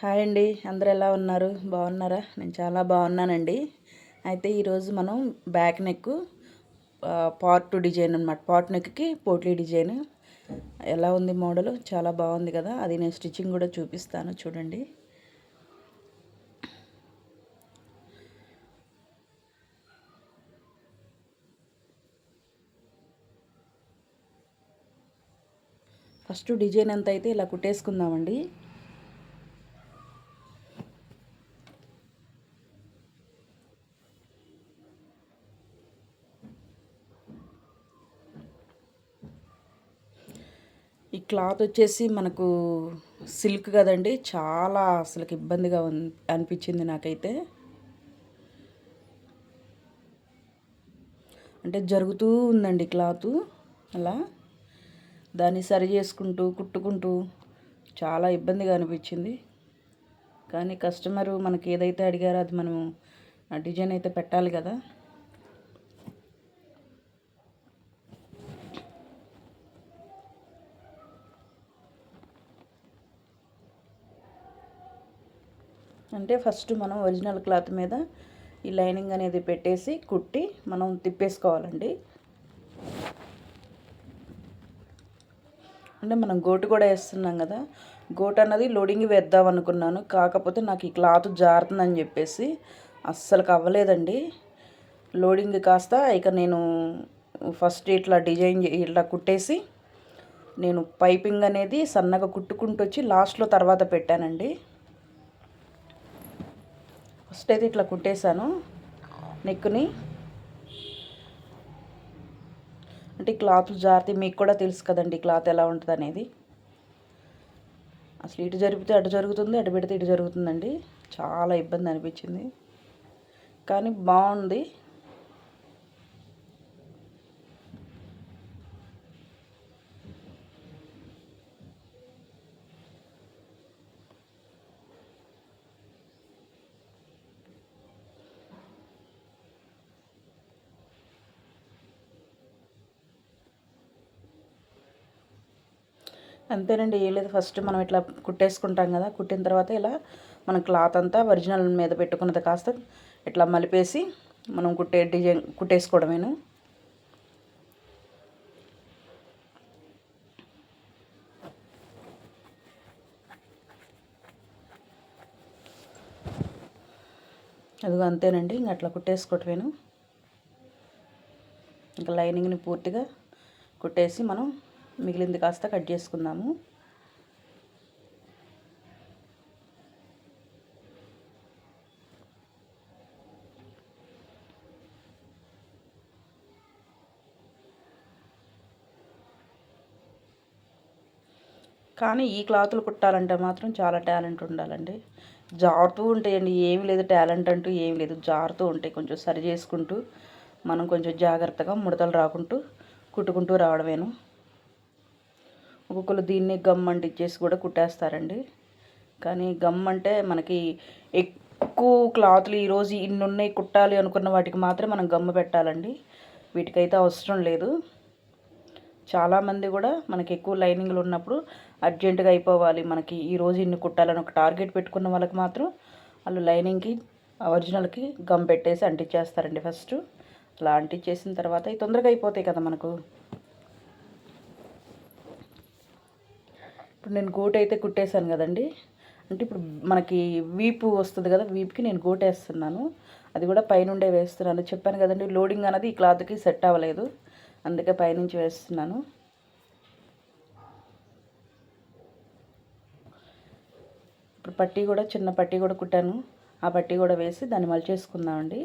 Hi అండి. అందరు ఎలా ఉన్నారు? బాగున్నారా? నేను చాలా బాగున్నానండి. అయితే ఈరోజు మనం బ్యాక్ నెక్ పార్ట్ డిజైన్ అనమాట పార్ట్ నెక్కి పోట్లీ డిజైన్. ఎలా ఉంది మోడల్? చాలా బాగుంది కదా. అది నేను స్టిచ్చింగ్ కూడా చూపిస్తాను. చూడండి. ఫస్ట్ డిజైన్ ఎంత అయితే ఇలా కుట్టేసుకుందామండి. క్లాత్ వచ్చేసి మనకు సిల్క్ కదండి. చాలా అసలుకి ఇబ్బందిగా అనిపించింది నాకైతే. అంటే జరుగుతూ ఉందండి క్లాత్ అలా. దాన్ని సరి చేసుకుంటూ కుట్టుకుంటూ చాలా ఇబ్బందిగా అనిపించింది. కానీ కస్టమరు మనకి ఏదైతే అడిగారో అది మనము డిజైన్ అయితే పెట్టాలి కదా. అంటే ఫస్ట్ మనం ఒరిజినల్ క్లాత్ మీద ఈ లైనింగ్ అనేది పెట్టేసి కుట్టి మనం తిప్పేసుకోవాలండి. అంటే మనం గోటు కూడా వేస్తున్నాం కదా గోటు అన్నది లోడింగ్ వేద్దాం అనుకున్నాను. కాకపోతే నాకు ఈ క్లాత్ జారుతుందని చెప్పేసి అస్సలు అవ్వలేదండి లోడింగ్ కాస్త ఇక నేను ఫస్ట్ ఇట్లా డిజైన్ ఇట్లా కుట్టేసి నేను పైపింగ్ అనేది సన్నగా కుట్టుకుంటూ వచ్చి లాస్ట్లో తర్వాత పెట్టానండి. ఫస్ట్ అయితే ఇట్లా కుట్టేశాను నెక్కుని అంటే క్లాత్ జారితే మీకు కూడా తెలుసు కదండి క్లాత్ ఎలా ఉంటుంది అనేది అసలు ఇటు జరిపితే అటు జరుగుతుంది అటు పెడితే ఇటు జరుగుతుందండి. చాలా ఇబ్బంది అనిపించింది. కానీ బాగుంది. అంతేనండి ఏం లేదు. ఫస్ట్ మనం ఇట్లా కుట్టేసుకుంటాం కదా కుట్టిన తర్వాత ఇలా మనం క్లాత్ అంతా ఒరిజినల్ మీద పెట్టుకున్నది కాస్త ఇట్లా మలిపేసి మనం కుట్టే డిజైన్ కుట్టేసుకోవడమేను. అదిగో అంతేనండి ఇంక అట్లా కుట్టేసుకోవటమేను. ఇంకా లైనింగ్ని పూర్తిగా కుట్టేసి మనం మిగిలింది కాస్త కట్ చేసుకుందాము. కానీ ఈ క్లాతులు కుట్టాలంటే మాత్రం చాలా టాలెంట్ ఉండాలండి. జారుతూ ఉంటాయండి ఏమి లేదు టాలెంట్ అంటూ ఏమి లేదు. జారుతూ ఉంటాయి కొంచెం సరి చేసుకుంటూ మనం కొంచెం జాగ్రత్తగా ముడతలు రాకుంటూ కుట్టుకుంటూ రావడమేను. ఒక్కొక్కరు దీన్ని గమ్ అంటించేసి కూడా కుట్టేస్తారండి. కానీ గమ్ అంటే మనకి ఎక్కువ క్లాత్లు ఈరోజు ఇన్ని ఉన్నాయి కుట్టాలి అనుకున్న వాటికి మాత్రం మనం గమ్ము పెట్టాలండి. వీటికైతే అవసరం లేదు. చాలామంది కూడా మనకి ఎక్కువ లైనింగ్లు ఉన్నప్పుడు అర్జెంటుగా అయిపోవాలి. మనకి ఈరోజు ఇన్ని కుట్టాలని ఒక టార్గెట్ పెట్టుకున్న వాళ్ళకి మాత్రం వాళ్ళు లైనింగ్కి ఒరిజినల్కి గమ్ పెట్టేసి అంటించేస్తారండి ఫస్ట్. అలా అంటించేసిన తర్వాత తొందరగా అయిపోతాయి కదా మనకు. ఇప్పుడు నేను గోటు అయితే కుట్టేశాను కదండి. అంటే ఇప్పుడు మనకి వీపు వస్తుంది కదా వీపుకి నేను గోటు వేస్తున్నాను అది కూడా పైనుండే వేస్తున్నాను. చెప్పాను కదండి లోడింగ్ అనేది ఈ క్లాత్కి సెట్ అవ్వలేదు. అందుకే పైనుంచి వేస్తున్నాను. ఇప్పుడు పట్టీ కూడా చిన్న పట్టీ కూడా కుట్టాను. ఆ పట్టీ కూడా వేసి దాన్ని మలిచేసుకుందామండి.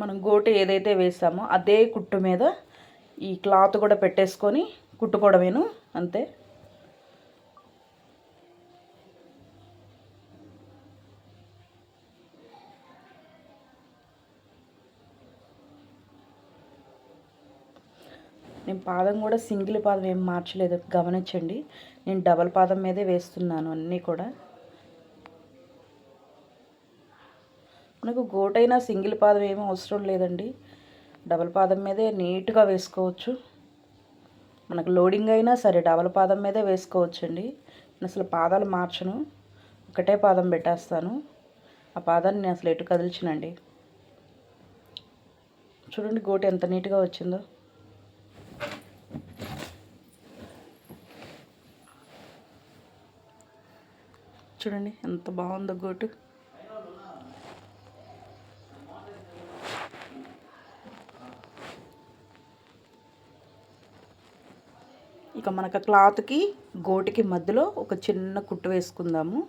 మనం గోటు ఏదైతే వేసామో అదే కుట్టు మీద ఈ క్లాత్ కూడా పెట్టేసుకొని కుట్టుకోవడమేను అంతే. నేను పాదం కూడా సింగిల్ పాదం ఏం మార్చలేదు గమనించండి. నేను డబల్ పాదం మీదే వేస్తున్నాను అన్నీ కూడా. మనకు గోటైనా సింగిల్ పాదం ఏమీ అవసరం లేదండి. డబల్ పాదం మీదే నీట్గా వేసుకోవచ్చు. మనకు లోడింగ్ అయినా సరే డబల్ పాదం మీదే వేసుకోవచ్చండి. నేను అసలు పాదాలు మార్చను. ఒకటే పాదం పెట్టేస్తాను. ఆ పాదాన్ని నేను అసలు ఎటు కదిల్చనండి. చూడండి గోటు ఎంత నీట్గా వచ్చిందో. చూడండి ఎంత బాగుందో గోటు. మనకు క్లాత్కి గోటికి మధ్యలో ఒక చిన్న కుట్టు వేసుకుందాము.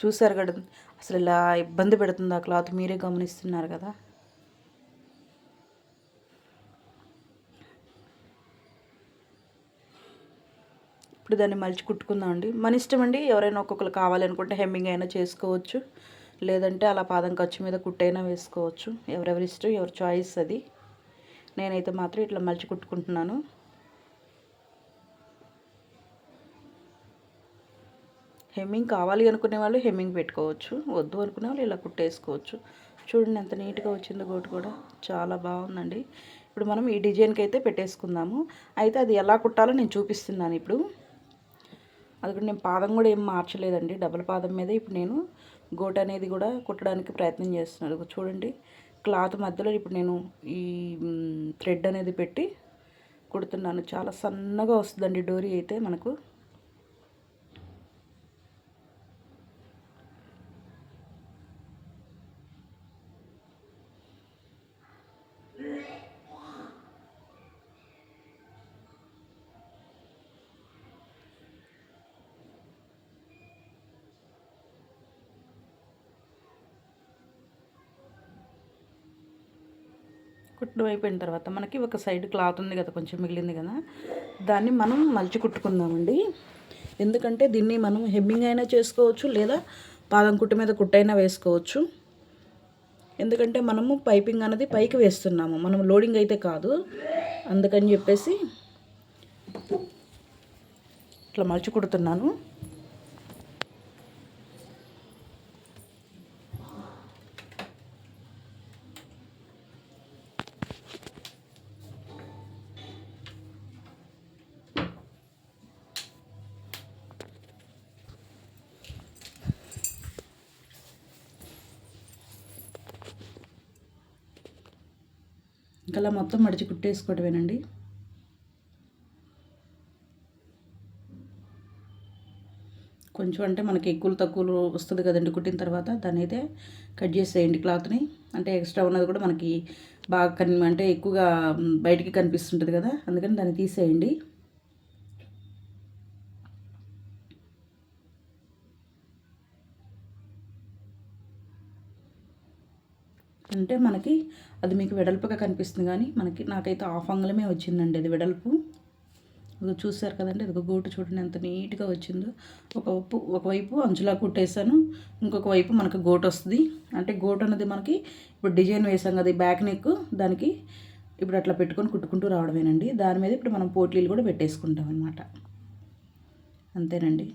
చూసారు కదా అసలు ఇలా ఇబ్బంది పెడుతుంది ఆ క్లాత్ మీరే గమనిస్తున్నారు కదా. ఇప్పుడు దాన్ని మలిచి కుట్టుకుందాం అండి. మన ఇష్టం అండి ఎవరైనా ఒక్కొక్కరు కావాలనుకుంటే హెమ్మింగ్ అయినా చేసుకోవచ్చు. లేదంటే అలా పాదం ఖర్చు మీద కుట్టైనా వేసుకోవచ్చు. ఎవరెవరి ఇష్టం ఎవరి చాయిస్ అది. నేనైతే మాత్రం ఇట్లా మలిచి కుట్టుకుంటున్నాను. హెమ్మింగ్ కావాలి అనుకునే వాళ్ళు హెమ్మింగ్ పెట్టుకోవచ్చు. వద్దు అనుకునే వాళ్ళు ఇలా కుట్టేసుకోవచ్చు. చూడండి ఎంత నీట్గా వచ్చిందో గోటు కూడా. చాలా బాగుందండి. ఇప్పుడు మనం ఈ డిజైన్కి అయితే పెట్టేసుకుందాము. అయితే అది ఎలా కుట్టాలో నేను చూపిస్తున్నాను ఇప్పుడు. అది కూడా నేను పాదం కూడా ఏం మార్చలేదండి. డబల్ పాదం మీద ఇప్పుడు నేను గోటు అనేది కూడా కుట్టడానికి ప్రయత్నం చేస్తున్నాను. చూడండి. క్లాత్ మధ్యలో ఇప్పుడు నేను ఈ థ్రెడ్ అనేది పెట్టి కుడుతున్నాను. చాలా సన్నగా వస్తుందండి డోరీ అయితే మనకు. కుట్టు అయిపోయిన తర్వాత మనకి ఒక సైడ్ క్లాత్ ఉంది కదా కొంచెం మిగిలింది కదా దాన్ని మనం మలిచి కుట్టుకుందామండి. ఎందుకంటే దీన్ని మనం హెమ్మింగ్ అయినా చేసుకోవచ్చు లేదా పాదం కుట్టు మీద కుట్టైనా వేసుకోవచ్చు. ఎందుకంటే మనము పైపింగ్ అనేది పైకి వేస్తున్నాము మనం లోడింగ్ అయితే కాదు. అందుకని చెప్పేసి ఇట్లా మలిచి కుడుతున్నాను. ఇంకా అలా మొత్తం మడిచి కుట్టేసుకోవటమేనండి కొంచెం అంటే మనకి ఎక్కువ తక్కువలు వస్తుంది కదండి కుట్టిన తర్వాత దాన్ని అయితే కట్ చేసేయండి క్లాత్ని. అంటే ఎక్స్ట్రా ఉన్నది కూడా మనకి బాగా కన్ అంటే ఎక్కువగా బయటికి కనిపిస్తుంటుంది కదా అందుకని దాన్ని తీసేయండి. అంటే మనకి అది మీకు వెడల్పుగా కనిపిస్తుంది కానీ మనకి నాకైతే ఆఫ్ అంగలమే వచ్చిందండి అది వెడల్పు. ఇది చూసారు కదండి అది గోటు చూడండి ఎంత నీట్గా వచ్చిందో. ఒకవైపు ఒకవైపు అంచులా కుట్టేశాను ఇంకొక వైపు మనకు గోటు వస్తుంది. అంటే గోటు అనేది మనకి ఇప్పుడు డిజైన్ వేసాం కదా బ్యాక్ నెక్ దానికి ఇప్పుడు అట్లా పెట్టుకొని కుట్టుకుంటూ రావడమేనండి. దాని మీద ఇప్పుడు మనం పోట్లీలు కూడా పెట్టేసుకుంటాం అనమాట అంతేనండి.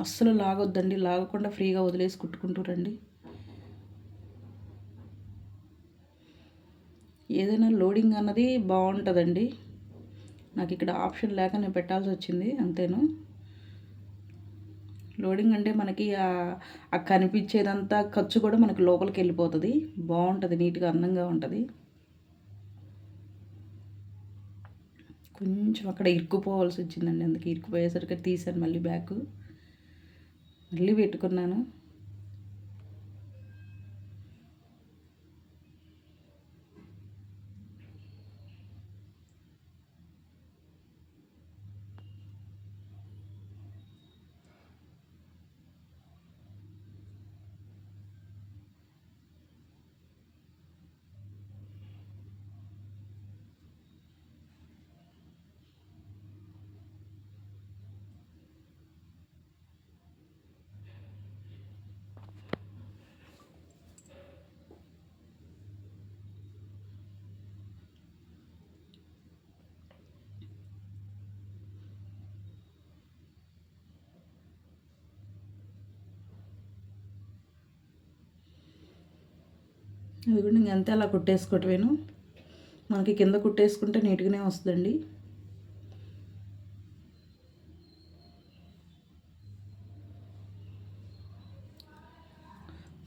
అస్సలు లాగొద్దండి. లాగకుండా ఫ్రీగా వదిలేసి కుట్టుకుంటూ రండి. ఏదైనా లోడింగ్ అన్నది బాగుంటుందండి. నాకు ఇక్కడ ఆప్షన్ లేక నేను పెట్టాల్సి వచ్చింది అంతేను. లోడింగ్ అంటే మనకి ఆ కనిపించేదంతా ఖర్చు కూడా మనకి లోపలికి వెళ్ళిపోతుంది. బాగుంటుంది నీట్గా అందంగా ఉంటుంది. కొంచెం అక్కడ ఇరుక్కుపోవాల్సి వచ్చిందండి. అందుకే ఇరుక్కుపోయేసరికి తీసాను మళ్ళీ బ్యాగ్. మళ్ళీ పెట్టుకున్నాను. అది కూడా ఇంక అంతే అలా కుట్టేసుకోవటమేను. మనకి కింద కుట్టేసుకుంటే నీట్గానే వస్తుందండి.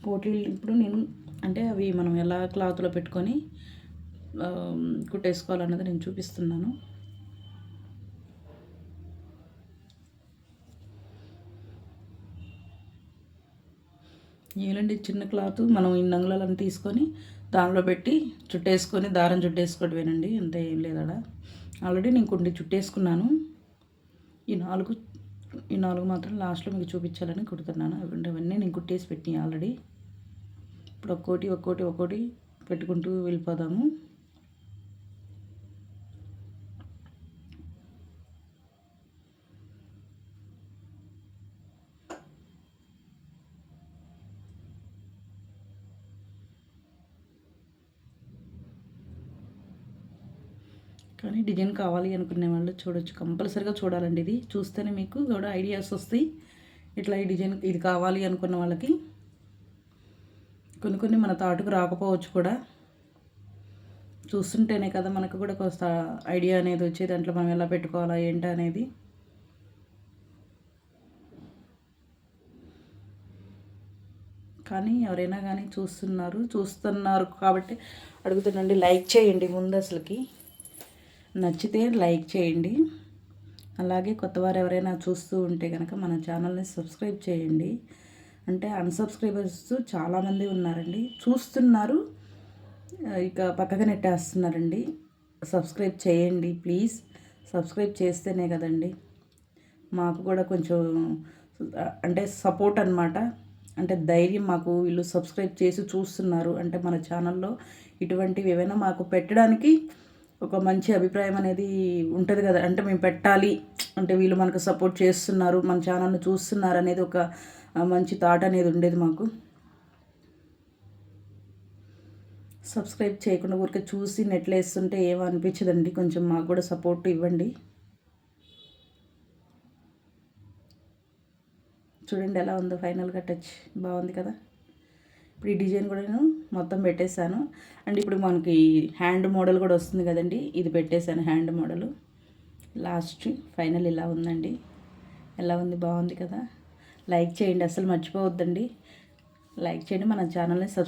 పోటీలు ఇప్పుడు నేను అంటే అవి మనం ఎలా క్లాత్లో పెట్టుకొని కుట్టేసుకోవాలన్నది నేను చూపిస్తున్నాను. ఏలండి చిన్న క్లాత్. మనం ఇన్ని అంగుళాలను తీసుకొని దానిలో పెట్టి చుట్టేసుకొని దారం చుట్టేసుకోవటమేనండి అంతే ఏం లేదా ఆల్రెడీ నేను కొన్ని చుట్టేసుకున్నాను. ఈ నాలుగు ఈ నాలుగు మాత్రం లాస్ట్లో మీకు చూపించాలని కుడుతున్నాను అవన్నీ నేను కుట్టేసి పెట్టినాయి ఆల్రెడీ. ఇప్పుడు ఒక్కోటి ఒక్కోటి ఒక్కోటి పెట్టుకుంటూ వెళ్ళిపోదాము. కానీ డిజైన్ కావాలి అనుకునే వాళ్ళు చూడొచ్చు. కంపల్సరీగా చూడాలండి ఇది. చూస్తేనే మీకు కూడా ఐడియాస్ వస్తాయి. ఇట్లా ఈ డిజైన్ ఇది కావాలి అనుకున్న వాళ్ళకి. కొన్ని కొన్ని మన తాటుకు రాకపోవచ్చు కూడా. చూస్తుంటేనే కదా మనకు కూడా కొంత ఐడియా అనేది వచ్చేది. దాంట్లో మనం ఎలా పెట్టుకోవాలా ఏంటి అనేది. కానీ ఎవరైనా కానీ చూస్తున్నారు చూస్తున్నారు కాబట్టి అడుగుతుండండి. లైక్ చేయండి ముందు అసలుకి. నచ్చితే లైక్ చేయండి. అలాగే కొత్తవారు ఎవరైనా చూస్తూ ఉంటే కనుక మన ఛానల్ని సబ్స్క్రైబ్ చేయండి. అంటే అన్సబ్స్క్రైబర్స్ చాలామంది ఉన్నారండి. చూస్తున్నారు. ఇక పక్కగా నెట్టేస్తున్నారండి. సబ్స్క్రైబ్ చేయండి ప్లీజ్. సబ్స్క్రైబ్ చేస్తేనే కదండి. మాకు కూడా కొంచెం అంటే సపోర్ట్ అనమాట అంటే ధైర్యం మాకు వీళ్ళు సబ్స్క్రైబ్ చేసి చూస్తున్నారు. అంటే మన ఛానల్లో ఇటువంటివి ఏవైనా మాకు పెట్టడానికి ఒక మంచి అభిప్రాయం అనేది ఉంటుంది కదా. అంటే మేము పెట్టాలి. అంటే వీళ్ళు మనకు సపోర్ట్ చేస్తున్నారు మన ఛానల్ని చూస్తున్నారు అనేది ఒక మంచి థాట్ అనేది ఉండేది మాకు. సబ్స్క్రైబ్ చేయకుండా ఊరికే చూసి నెట్లేస్తుంటే ఏమో అనిపించదండి కొంచెం మాకు కూడా సపోర్ట్ ఇవ్వండి. చూడండి ఎలా ఉందో ఫైనల్గా టచ్ బాగుంది కదా? ఇప్పుడు ఈ డిజైన్ కూడా నేను మొత్తం పెట్టేశాను. అండ్ ఇప్పుడు మనకి హ్యాండ్ మోడల్ కూడా వస్తుంది కదండి. ఇది పెట్టేశాను హ్యాండ్ మోడల్. లాస్ట్ ఫైనల్ ఇలా ఉందండి. ఎలా ఉంది? బాగుంది కదా? లైక్ చేయండి. అసలు మర్చిపోవద్దండి. లైక్ చేయండి. మన ఛానల్ని సబ్స్క్రైబ్